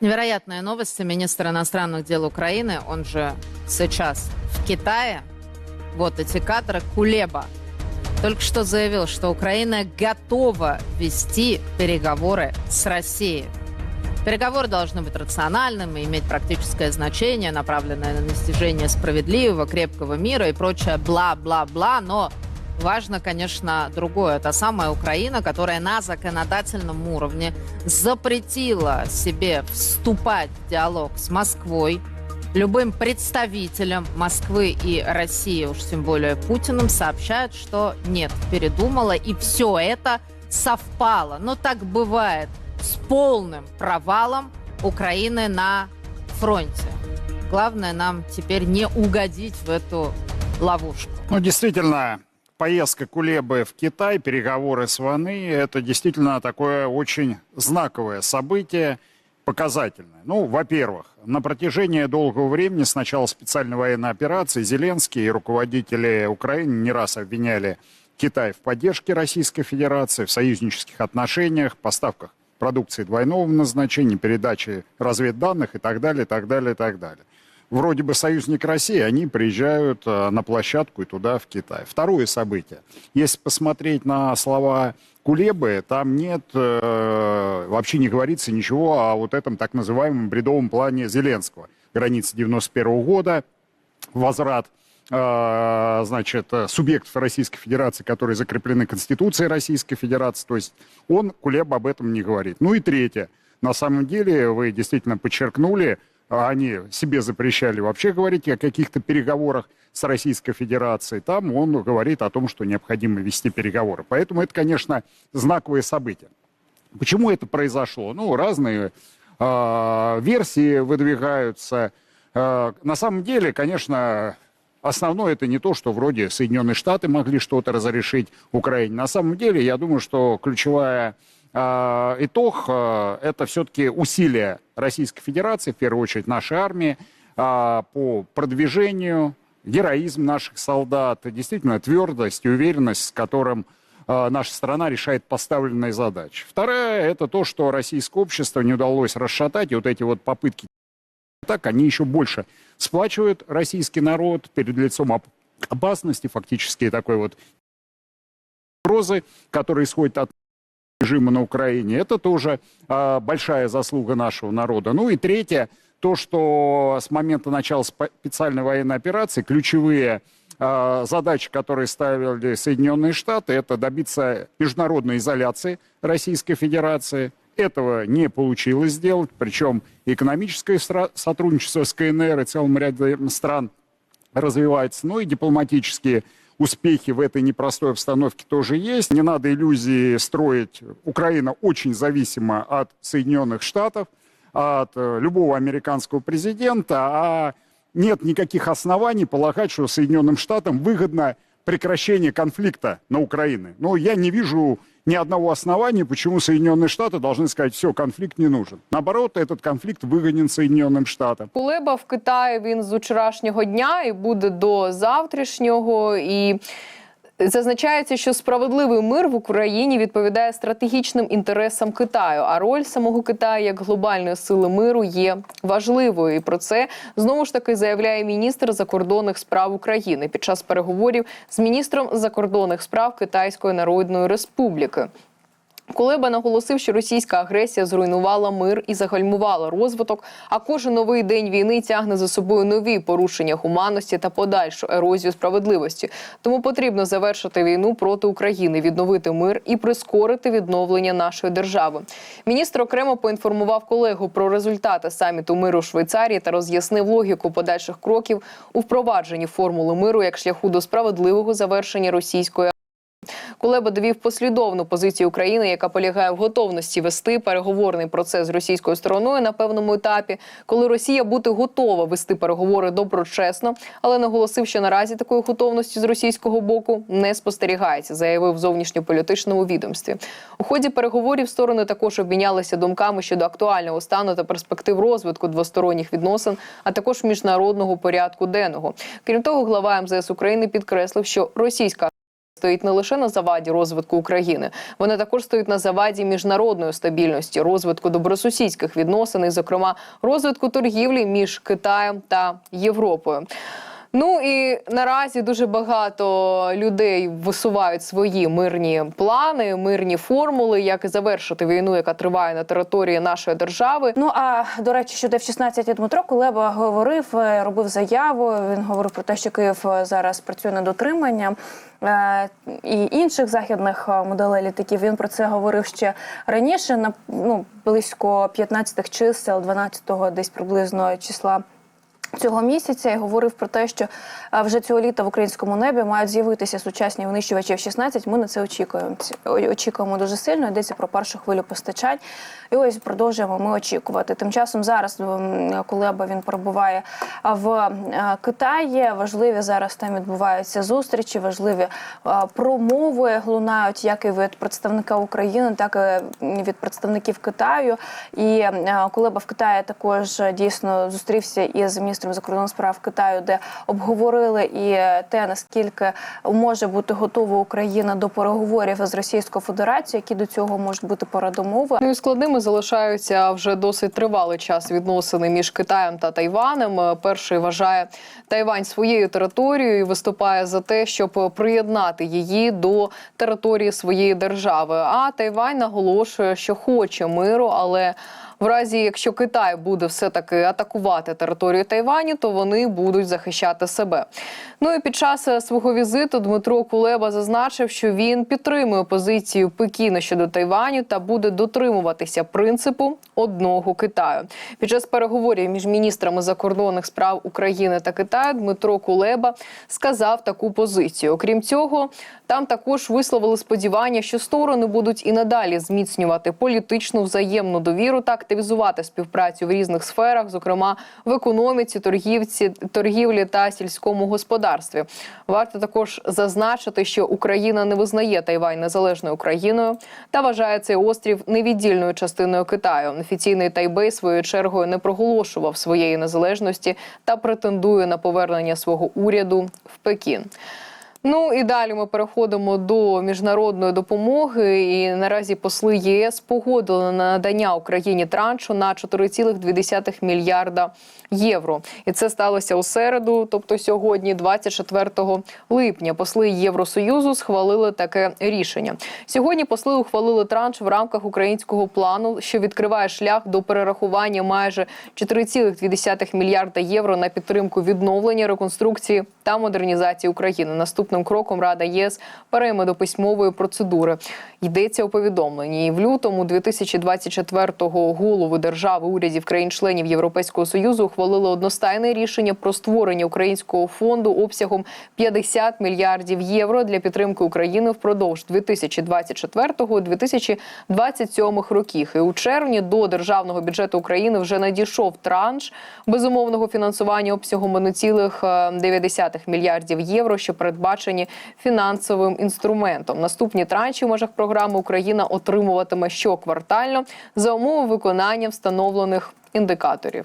Невероятная новость. Министр иностранных дел Украины, он же сейчас в Китае, вот эти кадры, Кулеба, только что заявил, что Украина готова вести переговоры с Россией. Переговоры должны быть рациональными, иметь практическое значение, направленное на достижение справедливого, крепкого мира и прочее бла-бла-бла, но важно, конечно, другое. Та самая Украина, которая на законодательном уровне запретила себе вступать в диалог с Москвой, любым представителям Москвы и России, уж тем более Путиным, сообщают, что нет, передумала, и все это совпало. Но так бывает с полным провалом Украины на фронте. Главное нам теперь не угодить в эту ловушку. Ну, действительно, поездка Кулебы в Китай, переговоры с Ваны, это действительно такое очень знаковое событие, показательное. Ну, во-первых, на протяжении долгого времени с начала специальной военной операции Зеленский и руководители Украины не раз обвиняли Китай в поддержке Российской Федерации, в союзнических отношениях, поставках продукции двойного назначения, передаче разведданных и так далее, и так далее, и так далее. Вроде бы союзник России, они приезжают э, на площадку и туда, в Китай. Второе событие. Если посмотреть на слова Кулебы, там нет, э, вообще не говорится ничего о вот этом так называемом бредовом плане Зеленского. Граница 91 года, возврат э, значит, субъектов Российской Федерации, которые закреплены Конституцией Российской Федерации. То есть он, Кулеба, об этом не говорит. Ну и третье. На самом деле, вы действительно подчеркнули, они себе запрещали вообще говорить о каких-то переговорах с Российской Федерацией. Там он говорит о том, что необходимо вести переговоры. Поэтому это, конечно, знаковое событие. Почему это произошло? Ну, разные э, версии выдвигаются. Э, на самом деле, конечно, основное это не то, что вроде Соединенные Штаты могли что-то разрешить Украине. На самом деле, я думаю, что ключевая итог э, это все-таки усилия Российской Федерации, в первую очередь нашей армии, э, по продвижению, героизм наших солдат, действительно твердость и уверенность, с которым э, наша страна решает поставленные задачи. Вторая – это то, что российское общество не удалось расшатать, и вот эти вот попытки так, они еще больше сплачивают российский народ перед лицом оп- опасности, фактически такой вот угрозы, которая исходит от режима на Украине. Это тоже а, большая заслуга нашего народа. Ну и третье, то, что с момента начала специальной военной операции ключевые а, задачи, которые ставили Соединенные Штаты, это добиться международной изоляции Российской Федерации. Этого не получилось сделать, причем экономическое сотрудничество с КНР и целым рядом стран развивается, ну и дипломатические успехи в этой непростой обстановке тоже есть. Не надо иллюзии строить. Украина очень зависима от Соединенных Штатов, от э, любого американского президента, а нет никаких оснований полагать, что Соединенным Штатам выгодно прекращение конфликта на Украине. Но я не вижу ни одного основания, почему Соединенные Штаты должны сказать, все, конфликт не нужен. Наоборот, этот конфликт выгоден Соединенным Штатам. Кулеба в Китаї він з вчорашнього дня і буде до завтрашнього. І зазначається, що справедливий мир в Україні відповідає стратегічним інтересам Китаю. А роль самого Китаю як глобальної сили миру є важливою. І про це знову ж таки заявляє міністр закордонних справ України під час переговорів з міністром закордонних справ Китайської Народної Республіки. Кулеба наголосив, що російська агресія зруйнувала мир і загальмувала розвиток. А кожен новий день війни тягне за собою нові порушення гуманності та подальшу ерозію справедливості. Тому потрібно завершити війну проти України, відновити мир і прискорити відновлення нашої держави. Міністр окремо поінформував колегу про результати саміту миру Швейцарії та роз'яснив логіку подальших кроків у впровадженні формули миру як шляху до справедливого завершення російської. Кулеба довів послідовну позицію України, яка полягає в готовності вести переговорний процес з російською стороною на певному етапі, коли Росія буде готова вести переговори доброчесно, але наголосив, що наразі такої готовності з російського боку не спостерігається, заявив зовнішньополітичному відомстві. У ході переговорів сторони також обмінялися думками щодо актуального стану та перспектив розвитку двосторонніх відносин, а також міжнародного порядку денного. Крім того, глава МЗС України підкреслив, що російська стоїть не лише на заваді розвитку України, вони також стоїть на заваді міжнародної стабільності, розвитку добросусідських відносин, і, зокрема, розвитку торгівлі між Китаєм та Європою. Ну і наразі дуже багато людей висувають свої мирні плани, мирні формули, як завершити війну, яка триває на території нашої держави. Ну а до речі, щодо F-16 Дмитро Кулеба говорив, е, робив заяву. Він говорив про те, що Київ е, зараз працює над отриманням. е, І інших західних моделей літаків він про це говорив ще раніше, на ну близько 15 чисел, 12-го десь приблизно числа Цього місяця і говорив про те, що вже цього літа в українському небі мають з'явитися сучасні винищувачі F-16. Ми на це очікуємо. Очікуємо дуже сильно. Йдеться про першу хвилю постачань. І ось продовжуємо ми очікувати. Тим часом зараз, Кулеба він перебуває в Китаї. Важливі зараз там відбуваються зустрічі, важливі промови лунають як і від представника України, так і від представників Китаю. І Кулеба в Китаї також е, дійсно зустрівся із міністром закордонних справ Китаю, де обговорили і е, те, наскільки може бути готова Україна до переговорів з Російською Федерацією, які до цього можуть бути передумови. Ну і складними залишаються вже досить тривалий час відносини між Китаєм та Тайванем. Е, Перший вважає Тайвань своєю територією і виступає за те, щоб приєднати її до території своєї держави. А Тайвань наголошує, що хоче миру, але в разі, якщо Китай буде все таки атакувати територію Тайваню, то вони будуть захищати себе. Ну і під час е, свого візиту Дмитро Кулеба зазначив, що він підтримує позицію Пекіна щодо Тайваню та буде дотримуватися принципу одного Китаю. Під час переговорів між міністрами закордонних справ України та Китаю Дмитро Кулеба сказав таку позицію. Окрім цього, там також висловили сподівання, що сторони будуть і надалі зміцнювати політичну взаємну довіру та активізувати співпрацю в різних сферах, зокрема в економіці, торгівці, торгівлі та сільському господарстві. Варто також зазначити, що Україна не визнає Тайвань незалежною країною та вважає цей острів невіддільною частиною Китаю. Офіційний Тайбей своєю чергою не проголошував своєї незалежності та претендує на повернення свого уряду в Пекін. Ну і далі ми переходимо до міжнародної допомоги. І наразі посли ЄС погодили на надання Україні траншу на 4,2 мільярда євро. І це сталося у середу, тобто сьогодні, 24 липня. Посли Євросоюзу схвалили таке рішення. Сьогодні посли ухвалили транш в рамках українського плану, що відкриває шлях до перерахування майже 4,2 мільярда євро на підтримку відновлення, реконструкції та модернізації України. Наступним кроком Рада ЄС перейме до письмової процедури. Йдеться у повідомленні. І в лютому 2024-го голови держави урядів країн-членів Європейського союзу ухвалили одностайне рішення про створення українського фонду обсягом 50 мільярдів євро для підтримки України впродовж 2024-2027 років. І у червні до державного бюджету України вже надійшов транш безумовного фінансування обсягом 1,9 мільярдів євро, що передбачені фінансовим інструментом. Наступні транші в межах програми Україна отримуватиме щоквартально за умови виконання встановлених індикаторів.